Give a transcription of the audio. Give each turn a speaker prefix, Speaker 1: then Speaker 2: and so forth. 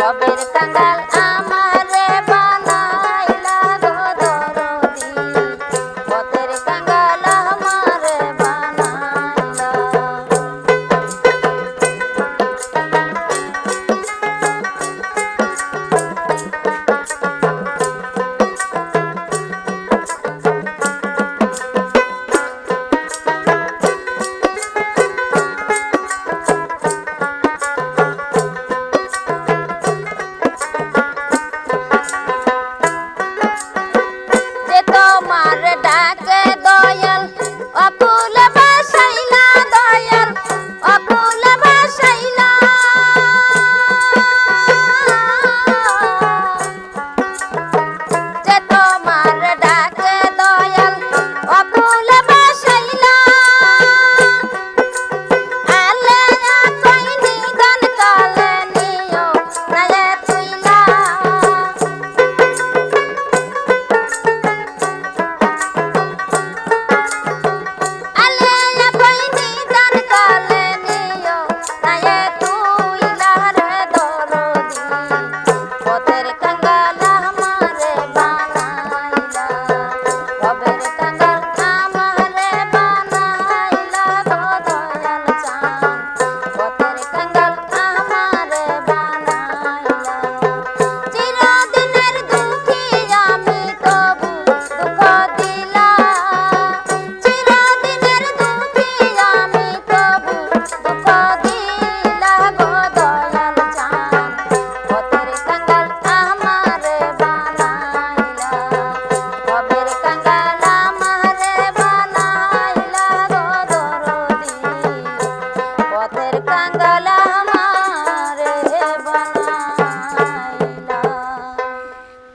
Speaker 1: বাপের কাঙ্গাল por la